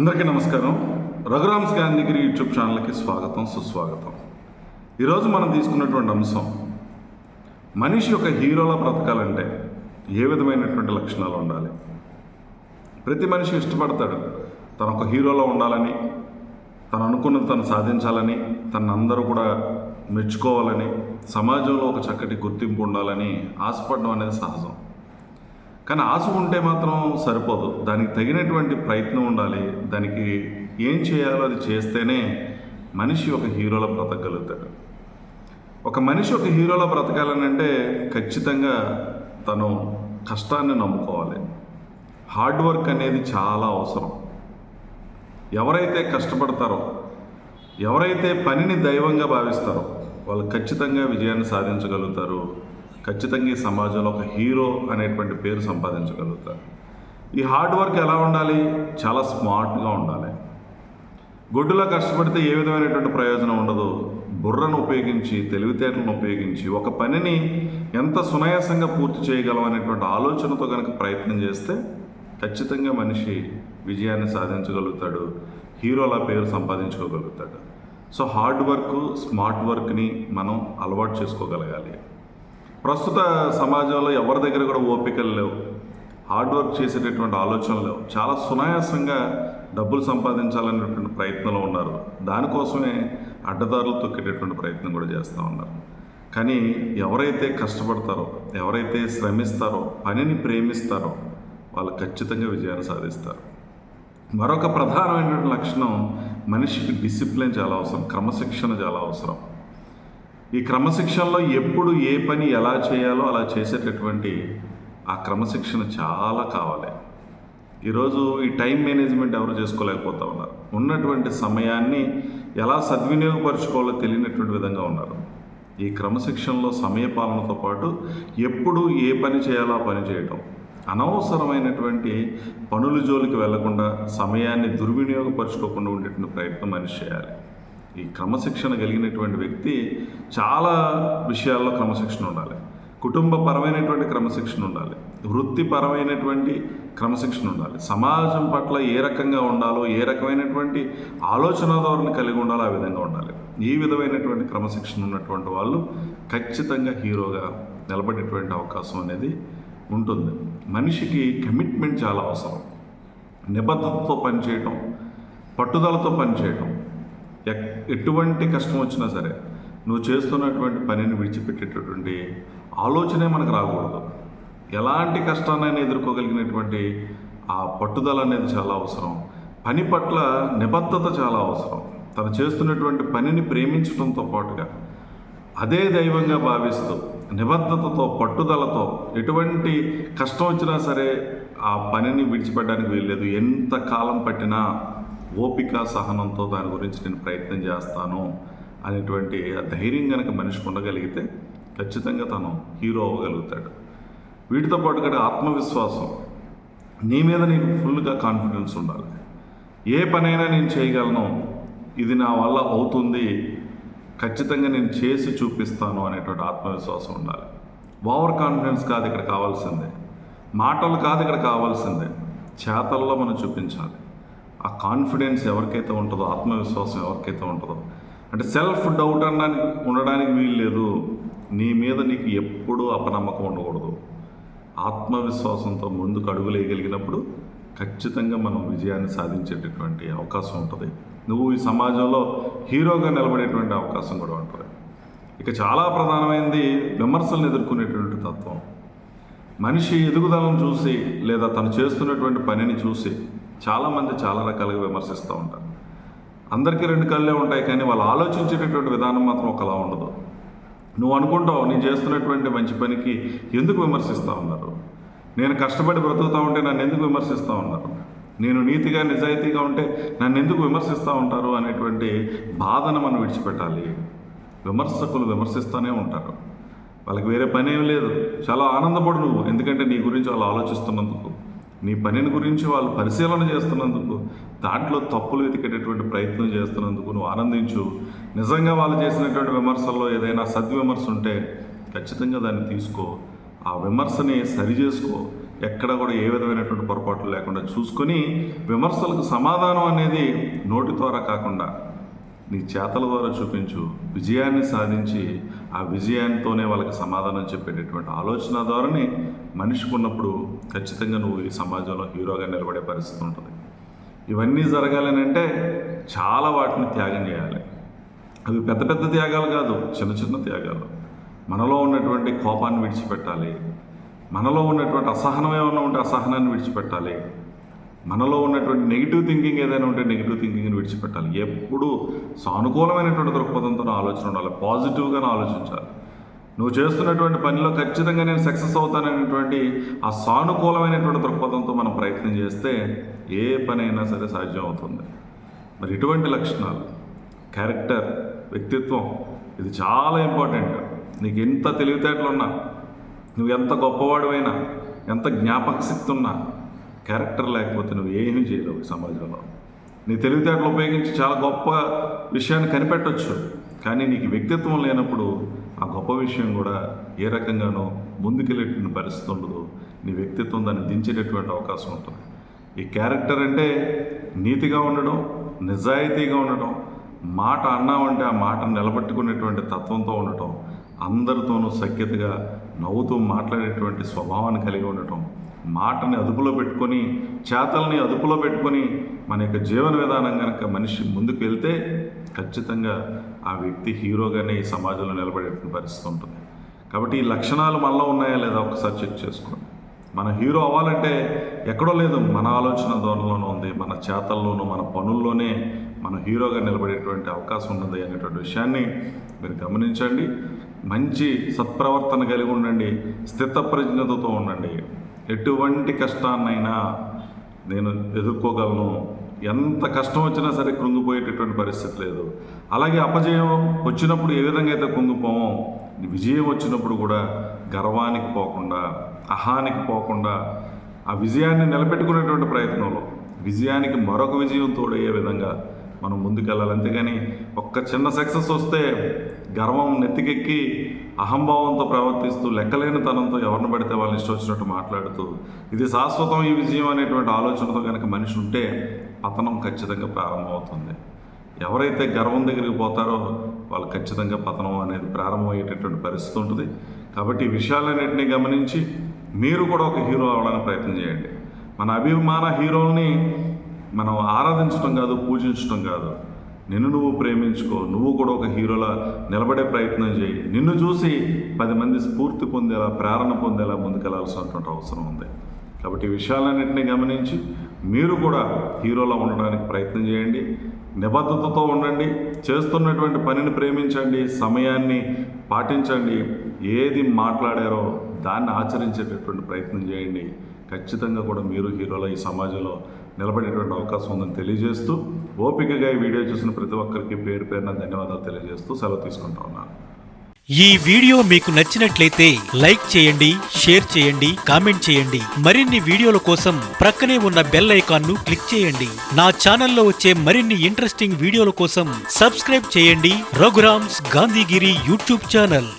అందరికీ నమస్కారం. రఘురామ్స్ గాంధీగిరి యూట్యూబ్ ఛానల్కి స్వాగతం సుస్వాగతం. ఈరోజు మనం తీసుకున్నటువంటి అంశం మనిషి యొక్క హీరోలా బ్రతకాలంటే ఏ విధమైనటువంటి లక్షణాలు ఉండాలి? ప్రతి మనిషి ఇష్టపడతాడు. తన ఒక హీరోలో ఉండాలని తను అనుకున్నది తను సాధించాలని తను అందరూ కూడా మెచ్చుకోవాలని సమాజంలో ఒక చక్కటి గుర్తింపు ఉండాలని ఆశపడడం అనేది సహజం. కానీ ఆశ ఉంటే మాత్రం సరిపోదు. దానికి తగినటువంటి ప్రయత్నం ఉండాలి. దానికి ఏం చేయాలో అది చేస్తేనే మనిషి ఒక హీరోలో బ్రతకగలుగుతాడు. ఒక మనిషి ఒక హీరోలో బ్రతకాలనంటే ఖచ్చితంగా తను కష్టాన్ని నమ్ముకోవాలి. హార్డ్ వర్క్ అనేది చాలా అవసరం. ఎవరైతే కష్టపడతారో ఎవరైతే పనిని దైవంగా భావిస్తారో వాళ్ళు ఖచ్చితంగా విజయాన్ని సాధించగలుగుతారు. ఖచ్చితంగా ఈ సమాజంలో ఒక హీరో అనేటువంటి పేరు సంపాదించగలుగుతారు. ఈ హార్డ్ వర్క్ ఎలా ఉండాలి? చాలా స్మార్ట్గా ఉండాలి. గొడ్డులా కష్టపడితే ఏ విధమైనటువంటి ప్రయోజనం ఉండదు. బుర్రను ఉపయోగించి తెలివితేటలను ఉపయోగించి ఒక పనిని ఎంత సునాయాసంగా పూర్తి చేయగలం అనేటువంటి ఆలోచనతో కనుక ప్రయత్నం చేస్తే ఖచ్చితంగా మనిషి విజయాన్ని సాధించగలుగుతాడు. హీరోలా పేరు సంపాదించుకోగలుగుతాడు. సో హార్డ్ వర్క్ స్మార్ట్ వర్క్ని మనం అలవాటు చేసుకోగలగాలి. ప్రస్తుత సమాజంలో ఎవరి దగ్గర కూడా ఓపికలు లేవు. హార్డ్ వర్క్ చేసేటటువంటి ఆలోచనలు లేవు. చాలా సునాయాసంగా డబ్బులు సంపాదించాలనేటువంటి ప్రయత్నంలో ఉన్నారు. దానికోసమే అడ్డదారులు తొక్కేటటువంటి ప్రయత్నం కూడా చేస్తూ ఉన్నారు. కానీ ఎవరైతే కష్టపడతారో ఎవరైతే శ్రమిస్తారో పనిని ప్రేమిస్తారో వాళ్ళు ఖచ్చితంగా విజయాన్ని సాధిస్తారు. మరొక ప్రధానమైనటువంటి లక్షణం మనిషికి డిసిప్లిన్ చాలా అవసరం క్రమశిక్షణ చాలా అవసరం. ఈ క్రమశిక్షణలో ఎప్పుడు ఏ పని ఎలా చేయాలో అలా చేసేటటువంటి ఆ క్రమశిక్షణ చాలా కావాలి. ఈరోజు ఈ టైం మేనేజ్మెంట్ ఎవరు చేసుకోలేకపోతా ఉన్నారు. ఉన్నటువంటి సమయాన్ని ఎలా సద్వినియోగపరచుకోవాలో తెలియనటువంటి విధంగా ఉన్నారు. ఈ క్రమశిక్షణలో సమయపాలనతో పాటు ఎప్పుడు ఏ పని చేయాలో పని చేయటం. అనవసరమైనటువంటి పనుల జోలికి వెళ్ళకుండా సమయాన్ని దుర్వినియోగపరచుకోకుండా ఉండేటువంటి ప్రయత్నం మనిషి చేయాలి. ఈ క్రమశిక్షణ కలిగినటువంటి వ్యక్తి చాలా విషయాల్లో క్రమశిక్షణ ఉండాలి. కుటుంబపరమైనటువంటి క్రమశిక్షణ ఉండాలి. వృత్తిపరమైనటువంటి క్రమశిక్షణ ఉండాలి. సమాజం పట్ల ఏ రకంగా ఉండాలో ఏ రకమైనటువంటి ఆలోచన ధోరణి కలిగి ఉండాలో ఆ విధంగా ఉండాలి. ఈ విధమైనటువంటి క్రమశిక్షణ ఉన్నటువంటి వాళ్ళు ఖచ్చితంగా హీరోగా నిలబడేటువంటి అవకాశం అనేది ఉంటుంది. మనిషికి కమిట్మెంట్ చాలా అవసరం. నిబద్ధతతో పనిచేయటం పట్టుదలతో పనిచేయటం ఎటువంటి కష్టం వచ్చినా సరే నువ్వు చేస్తున్నటువంటి పనిని విడిచిపెట్టేటటువంటి ఆలోచనే మనకు రాకూడదు. ఎలాంటి కష్టాన్నైనా ఎదుర్కోగలిగినటువంటి ఆ పట్టుదల అనేది చాలా అవసరం. పని పట్ల నిబద్ధత చాలా అవసరం. తను చేస్తున్నటువంటి పనిని ప్రేమించడంతో పాటుగా అదే దైవంగా భావిస్తూ నిబద్ధతతో పట్టుదలతో ఎటువంటి కష్టం వచ్చినా సరే ఆ పనిని విడిచిపెట్టడానికి వీల్లేదు. ఎంత కాలం పట్టినా ఓపిక సహనంతో దాని గురించి నేను ప్రయత్నం చేస్తాను అనేటువంటి ఆ ధైర్యం కనుక మనిషికి ఉండగలిగితే ఖచ్చితంగా తను హీరో అవ్వగలుగుతాడు. వీటితో పాటు కూడా ఆత్మవిశ్వాసం. నీ మీద నీకు ఫుల్గా కాన్ఫిడెన్స్ ఉండాలి. ఏ పనైనా నేను చేయగలను. ఇది నా వల్ల అవుతుంది. ఖచ్చితంగా నేను చేసి చూపిస్తాను అనేటువంటి ఆత్మవిశ్వాసం ఉండాలి. ఓవర్ కాన్ఫిడెన్స్ కాదు ఇక్కడ కావాల్సిందే. మాటలు కాదు ఇక్కడ కావాల్సిందే. చేతల్లో మనం చూపించాలి. ఆ కాన్ఫిడెన్స్ ఎవరికైతే ఉంటుందో ఆత్మవిశ్వాసం ఎవరికైతే ఉంటుందో. అంటే సెల్ఫ్ డౌట్ అనడానికి ఉండడానికి వీలు లేదు. నీ మీద నీకు ఎప్పుడూ అపనమ్మకం ఉండకూడదు. ఆత్మవిశ్వాసంతో ముందుకు అడుగులు వేయగలిగినప్పుడు ఖచ్చితంగా మనం విజయాన్ని సాధించేటటువంటి అవకాశం ఉంటుంది. నువ్వు ఈ సమాజంలో హీరోగా నిలబడేటువంటి అవకాశం కూడా ఉంటుంది. ఇక చాలా ప్రధానమైనది విమర్శలను ఎదుర్కొనేటువంటి తత్వం. మనిషి ఎదుగుదలను చూసి లేదా తను చేస్తున్నటువంటి పనిని చూసి చాలామంది చాలా రకాలుగా విమర్శిస్తూ ఉంటారు. అందరికీ రెండు కళ్ళే ఉంటాయి కానీ వాళ్ళు ఆలోచించేటటువంటి విధానం మాత్రం ఒకలా ఉండదు. నువ్వు అనుకుంటావు నేను చేస్తున్నటువంటి మంచి పనికి ఎందుకు విమర్శిస్తూ ఉన్నారు? నేను కష్టపడి బ్రతుకుతూ ఉంటే నన్ను ఎందుకు విమర్శిస్తూ ఉన్నారు? నేను నీతిగా నిజాయితీగా ఉంటే నన్ను ఎందుకు విమర్శిస్తూ ఉంటారు అనేటువంటి బాధను మనం విడిచిపెట్టాలి. విమర్శకులు విమర్శిస్తూనే ఉంటారు. వాళ్ళకి వేరే పని ఏం లేదు. చాలా ఆనందపడు నువ్వు. ఎందుకంటే నీ గురించి వాళ్ళు ఆలోచిస్తున్నందుకు. నీ పనిని గురించి వాళ్ళు పరిశీలన చేస్తున్నందుకు దాంట్లో తప్పులు వెతికేటటువంటి ప్రయత్నం చేస్తున్నందుకు నువ్వు ఆనందించు. నిజంగా వాళ్ళు చేసినటువంటి విమర్శల్లో ఏదైనా సద్విమర్శ ఉంటే ఖచ్చితంగా దాన్ని తీసుకో. ఆ విమర్శని సరి చేసుకో. ఎక్కడ కూడా ఏ విధమైనటువంటి పొరపాట్లు లేకుండా చూసుకొని విమర్శలకు సమాధానం అనేది నోటి ద్వారా కాకుండా నీ చేతల ద్వారా చూపించు. విజయాన్ని సాధించి ఆ విజయాన్నితోనే వాళ్ళకి సమాధానం చెప్పేటటువంటి ఆలోచన ద్వారానే మనిషికి ఉన్నప్పుడు ఖచ్చితంగా నువ్వు ఈ సమాజంలో హీరోగా నిలబడే పరిస్థితి ఉంటుంది. ఇవన్నీ జరగాలని అంటే చాలా వాటిని త్యాగం చేయాలి. అవి పెద్ద పెద్ద త్యాగాలు కాదు చిన్న చిన్న త్యాగాలు. మనలో ఉన్నటువంటి కోపాన్ని విడిచిపెట్టాలి. మనలో ఉన్నటువంటి అసహనం ఏమైనా ఉంటే అసహనాన్ని విడిచిపెట్టాలి. మనలో ఉన్నటువంటి నెగిటివ్ థింకింగ్ ఏదైనా ఉంటే నెగిటివ్ థింకింగ్ని విడిచిపెట్టాలి. ఎప్పుడూ సానుకూలమైనటువంటి దృక్పథంతో ఆలోచన ఉండాలి. పాజిటివ్గానే ఆలోచించాలి. నువ్వు చేస్తున్నటువంటి పనిలో ఖచ్చితంగా నేను సక్సెస్ అవుతాననేటువంటి ఆ సానుకూలమైనటువంటి దృక్పథంతో మనం ప్రయత్నం చేస్తే ఏ పనైనా సరే సాధ్యం అవుతుంది. మరి ఇటువంటి లక్షణాలు క్యారెక్టర్ వ్యక్తిత్వం ఇది చాలా ఇంపార్టెంట్ నీకు ఎంత తెలివితేటలున్నా నువ్వు ఎంత గొప్పవాడివైనా ఎంత జ్ఞాపక శక్తి ఉన్నా క్యారెక్టర్ లేకపోతే నువ్వు ఏమీ చేయలేవు సమాజంలో. నీ తెలివితేటలు ఉపయోగించి చాలా గొప్ప విషయాన్ని కనిపెట్టవచ్చు కానీ నీకు వ్యక్తిత్వం లేనప్పుడు ఆ గొప్ప విషయం కూడా ఏ రకంగానో ముందుకెళ్ళేటువంటి పరిస్థితి ఉండదు. నీ వ్యక్తిత్వం దాన్ని దించేటటువంటి అవకాశం ఉంటుంది. ఈ క్యారెక్టర్ అంటే నీతిగా ఉండడం నిజాయితీగా ఉండడం మాట అన్నామంటే ఆ మాటను నిలబెట్టుకునేటువంటి తత్వంతో ఉండటం అందరితోనూ సఖ్యతగా నవ్వుతూ మాట్లాడేటువంటి స్వభావాన్ని కలిగి ఉండటం మాటని అదుపులో పెట్టుకొని చేతల్ని అదుపులో పెట్టుకొని మన యొక్క జీవన విధానం కనుక మనిషి ముందుకు వెళ్తే ఖచ్చితంగా ఆ వ్యక్తి హీరోగానే ఈ సమాజంలో నిలబడేటువంటి పరిస్థితి ఉంటుంది. కాబట్టి ఈ లక్షణాలు మనలో ఉన్నాయా లేదా ఒకసారి చెక్ చేసుకోండి. మన హీరో అవ్వాలంటే ఎక్కడో లేదు మన ఆలోచన ధోరణిలోనూ ఉంది మన చేతల్లోనూ మన పనుల్లోనే మన హీరోగా నిలబడేటువంటి అవకాశం ఉన్నది అనేటువంటి విషయాన్ని మీరు గమనించండి. మంచి సత్ప్రవర్తన కలిగి ఉండండి స్థితప్రజ్ఞతతో ఉండండి. ఎటువంటి కష్టాన్నైనా నేను ఎదుర్కోగలను. ఎంత కష్టం వచ్చినా సరే కృంగిపోయేటటువంటి పరిస్థితి లేదు. అలాగే అపజయం వచ్చినప్పుడు ఏ విధంగా అయితే కృంగిపోమో విజయం వచ్చినప్పుడు కూడా గర్వానికి పోకుండా అహానికి పోకుండా ఆ విజయాన్ని నిలబెట్టుకునేటువంటి ప్రయత్నంలో విజయానికి మరొక విజయం తోడయ్యే విధంగా మనం ముందుకెళ్ళాలి. అంతేగాని ఒక్క చిన్న సక్సెస్ వస్తే గర్వం నెత్తికెక్కి అహంభావంతో ప్రవర్తిస్తూ లెక్కలేని తనంతో ఎవరిని పడితే వాళ్ళని ఇష్టం వచ్చినట్టు మాట్లాడుతూ ఇది శాశ్వతం ఈ విజయం అనేటువంటి ఆలోచనతో కనుక మనిషి ఉంటే పతనం ఖచ్చితంగా ప్రారంభమవుతుంది. ఎవరైతే గర్వం దగ్గరికి పోతారో వాళ్ళు ఖచ్చితంగా పతనం అనేది ప్రారంభమయ్యేటటువంటి పరిస్థితి ఉంటుంది. కాబట్టి ఈ విషయాలన్నింటినీ గమనించి మీరు కూడా ఒక హీరో అవడానికి ప్రయత్నం చేయండి. మన అభిమాన హీరోల్ని మనం ఆరాధించడం కాదు పూజించడం కాదు. నిన్ను నువ్వు ప్రేమించుకో నువ్వు కూడా ఒక హీరోలా నిలబడే ప్రయత్నం చేయి. నిన్ను చూసి పది మంది స్ఫూర్తి పొందేలా ప్రేరణ పొందేలా ముందుకెళ్ళాల్సినటువంటి అవసరం ఉంది. కాబట్టి ఈ విషయాలన్నింటినీ గమనించి మీరు కూడా హీరోలా ఉండడానికి ప్రయత్నం చేయండి. నిబద్ధతతో ఉండండి. చేస్తున్నటువంటి పనిని ప్రేమించండి. సమయాన్ని పాటించండి. ఏది మాట్లాడారో దాన్ని ఆచరించేటటువంటి ప్రయత్నం చేయండి. ఖచ్చితంగా కూడా మీరు హీరోల ఈ సమాజంలో నిలబడేటువంటి అవకాశం ఉందని తెలియజేస్తూ ఓపికగా ఈ వీడియో చూసిన ప్రతి ఒక్కరికి పేరు పేరున ధన్యవాదాలు తెలియజేస్తూ సెలవు తీసుకుంటా ఉన్నాను. ఈ వీడియో మీకు నచ్చినట్లయితే లైక్ చేయండి షేర్ చేయండి కామెంట్ చేయండి. మరిన్ని వీడియోల కోసం ప్రక్కనే ఉన్న బెల్ ఐకాన్ను క్లిక్ చేయండి. నా ఛానల్లో వచ్చే మరిన్ని ఇంట్రెస్టింగ్ వీడియోల కోసం సబ్స్క్రైబ్ చేయండి. Raghuram's Gandhigiri YouTube channel.